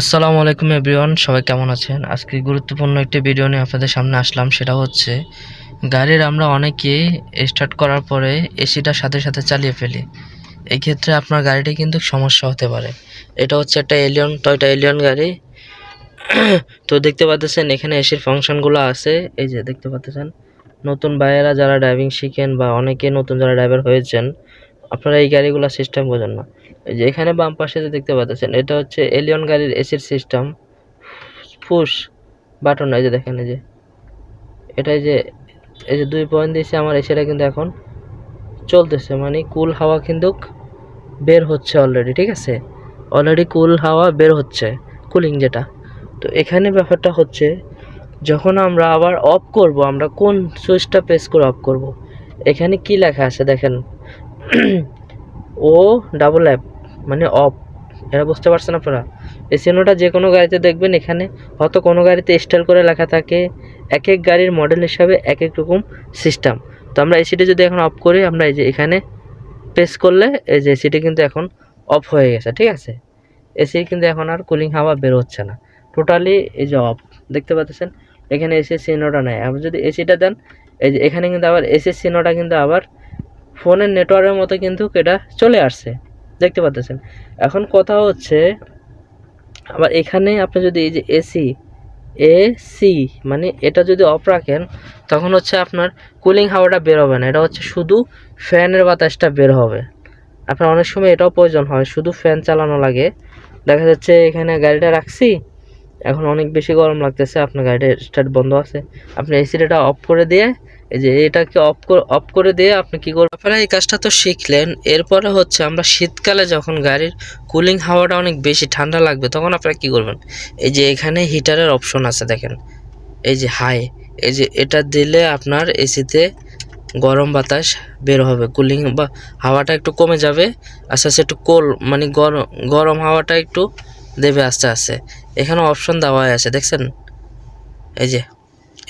আসসালামু আলাইকুম এভরিওয়ান, সবাই কেমন আছেন? আজকে গুরুত্বপূর্ণ একটি ভিডিও নিয়ে আপনাদের সামনে আসলাম, সেটা হচ্ছে গাড়ির আমরা অনেকেই স্টার্ট করার পরে এসিটার সাথে সাথে চালিয়ে ফেলি। এই ক্ষেত্রে আপনার গাড়িটি কিন্তু সমস্যা হতে পারে। এটা হচ্ছে একটা এলিয়ন টয়টা এলিয়ন গাড়ি। তো দেখতে পাচ্ছেন, এখানে এসির ফাংশনগুলো আছে। এই যে দেখতে পাচ্ছেন, নতুন ভাইয়েরা যারা ড্রাইভিং শিখেন বা অনেকে নতুন যারা ড্রাইভার হয়েছেন আপনারা এই গাড়িগুলো সিস্টেম বোঝেন না। এই যে এখানে বাম পাশে যে দেখতে পাচ্ছেন, এটা হচ্ছে এলিয়ন গাড়ির এসির সিস্টেম ফুস বাটন এই যে দেখেন, এই যে। এটাই যে, এই যে দুই পয়েন্ট দিয়েছে আমার এসিটা কিন্তু এখন চলতেছে। মানে কুল হাওয়া কিন্তু বের হচ্ছে অলরেডি ঠিক আছে? অলরেডি কুল হাওয়া বের হচ্ছে কুলিং যেটা। তো এখানে ব্যাপারটা হচ্ছে, যখন আমরা আবার অফ করব, আমরা কোন সুইচটা প্রেস করে অফ করব? এখানে কি লেখা আছে দেখেন? ও ডাবল অ্যাপ মানে অফ এটা বুঝতে পারছেন আপনারা? এই চিহ্নটা যে কোনো গাড়িতে দেখবেন এখানে, হয়তো কোনো গাড়িতে স্টাইল করে লেখা থাকে এক এক গাড়ির মডেল হিসাবে এক এক রকম সিস্টেম তো আমরা এসিটি যদি এখন অফ করি, আমরা এই যে এখানে প্রেস করলে এই যে এসিটি কিন্তু এখন অফ হয়ে গেছে, ঠিক আছে? এসি কিন্তু এখন আর কুলিং হাওয়া বের হচ্ছে না। টোটালি এই যে অফ দেখতে পাচ্ছেন? এখানে এসির চিহ্নটা নেই। আপনি যদি এসিটা দেন, এই যে এখানে কিন্তু আবার এসির চিহ্নটা কিন্তু আবার ফোনের নেটওয়ার্কের মতো কিন্তু এটা চলে আসছে। দেখতে পাচ্ছেন? এখন কথা হচ্ছে, আবার এখানে আপনি যদি এই যে এসি এসি মানে এটা যদি অফ রাখেন, তখন হচ্ছে আপনার কুলিং হাওয়াটা বের হবে না। এটা হচ্ছে শুধু ফ্যানের বাতাসটা বের হবে। আপনার অনেক সময় এটাও প্রয়োজন হয়, শুধু ফ্যান চালানো লাগে। দেখা যাচ্ছে এখানে গাড়িটা রাখছি, এখন অনেক বেশি গরম লাগতেছে, আপনার গাড়িটা স্টার্ট বন্ধ আছে। আপনি এসিটা অফ করে দিয়ে এই যে এটাকে অফ অফ করে দিয়ে আপনি কি করবেন? আপনারা এই কাজটা তো শিখলেন, এরপরে হচ্ছে আমরা শীতকালে যখন গাড়ির কুলিং হাওয়াটা অনেক বেশি ঠান্ডা লাগবে, তখন আপনারা কি করবেন? এই যে এখানে হিটারের অপশন আছে দেখেন। এই যে হাই এই যে এটা দিলে আপনার এসিতে গরম বাতাস বের হবে কুলিং বা হাওয়াটা একটু কমে যাবে, আস্তে আস্তে একটু কোল মানে গরম গরম হাওয়াটা একটু দেবে আস্তে আস্তে। এখানে অপশন দেওয়াই আছে, দেখছেন? এই যে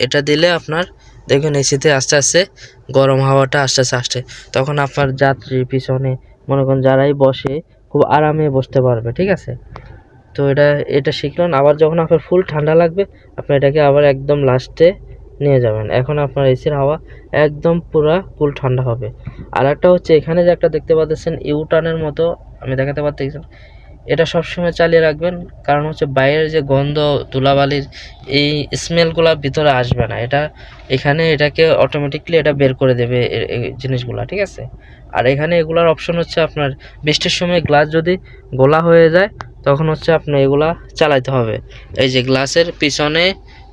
এটা দিলে আপনার দেখবেন এসিতে আস্তে আস্তে গরম হাওয়াটা আস্তে আস্তে আসছে। তখন আপনার যাত্রী পিছনে, মনে করেন যারাই বসে, খুব আরামে বসতে পারবে, ঠিক আছে? তো এটা এটা শিখলেন আবার যখন আপনার ফুল ঠান্ডা লাগবে, আপনি এটাকে আবার একদম লাস্টে নিয়ে যাবেন। এখন আপনার এসির হাওয়া একদম পুরা ফুল ঠান্ডা হবে। আর একটা হচ্ছে, এখানে যে একটা দেখতে পাচ্ছেন ইউটার্নের মতো, আমি দেখাতে পারতেছি এটা সবসময় চালিয়ে রাখবেন, কারণ হচ্ছে বাইরের যে গন্ধ, ধুলাবালির এই স্মেলগুলো ভিতরে আসবে না। এটা এখানে এটাকে অটোমেটিকলি এটা বের করে দেবে এই জিনিসগুলা, ঠিক আছে? আর এখানে এগুলার অপশন হচ্ছে আপনার বৃষ্টির সময় গ্লাস যদি গোলা হয়ে যায়, তখন হচ্ছে আপনি এগুলা চালাইতে হবে। এই যে গ্লাসের পিছনে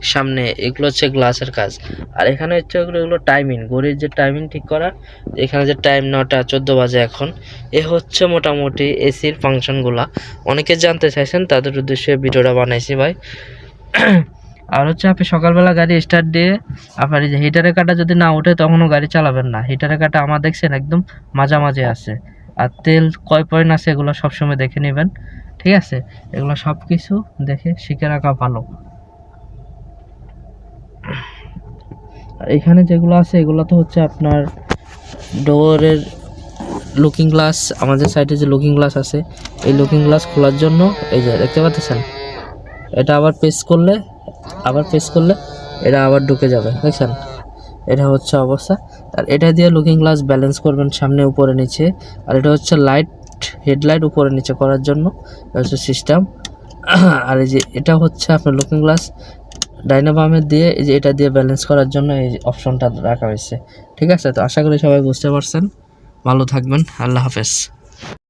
সামনে, এগুলো হচ্ছে গ্লাসের কাজ। আর এখানে হচ্ছে এগুলো এগুলো টাইমিং ঘড়ির যে টাইমিং ঠিক করা, এখানে যে টাইম নটা, চোদ্দ বাজে এখন, এ হচ্ছে মোটামুটি এসির ফাংশনগুলা। অনেকে জানতে চাইছেন, তাদের উদ্দেশ্যে ভিডিওটা বানাইছি ভাই। আর হচ্ছে আপনি সকালবেলা গাড়ি স্টার্ট দিয়ে, আপনার যে হিটারের কাটা যদি না ওঠে, তখনও গাড়ি চালাবেন না। হিটারের কাটা আমার দেখছেন একদম মাঝামাঝি আছে। আর তেল কয় পয়েন্ট আছে, এগুলো সবসময় দেখে নেবেন। ঠিক আছে? এগুলো সব কিছু দেখে শিখে রাখা ভালো। আর এখানে যেগুলো আছে, এগুলো তো হচ্ছে আপনার ডোরের লুকিং গ্লাস আমাদের সাইডে যে লুকিং গ্লাস আছে, এই লুকিং গ্লাস খোলার জন্য এই যে দেখতে পাচ্ছেন? এটা আবার প্রেস করলে, আবার প্রেস করলে এটা আবার ঢুকে যাবে, দেখছেন? এটা হচ্ছে অবস্থা। আর এটা দিয়ে লুকিং গ্লাস ব্যালেন্স করবেন সামনে, উপরে, নিচে। আর এটা হচ্ছে লাইট হেডলাইট উপরে, নিচে করার জন্য। হচ্ছে সিস্টেম আর এই যে এটা হচ্ছে আপনার লুকিং গ্লাস ডাইনাবামের দিয়ে এই যে এটা দিয়ে ব্যালেন্স করার জন্য এই অপশনটা রাখা হয়েছে। ঠিক আছে? তো আশা করি সবাই বুঝতে পারছেন। ভালো থাকবেন। আল্লাহ হাফেজ।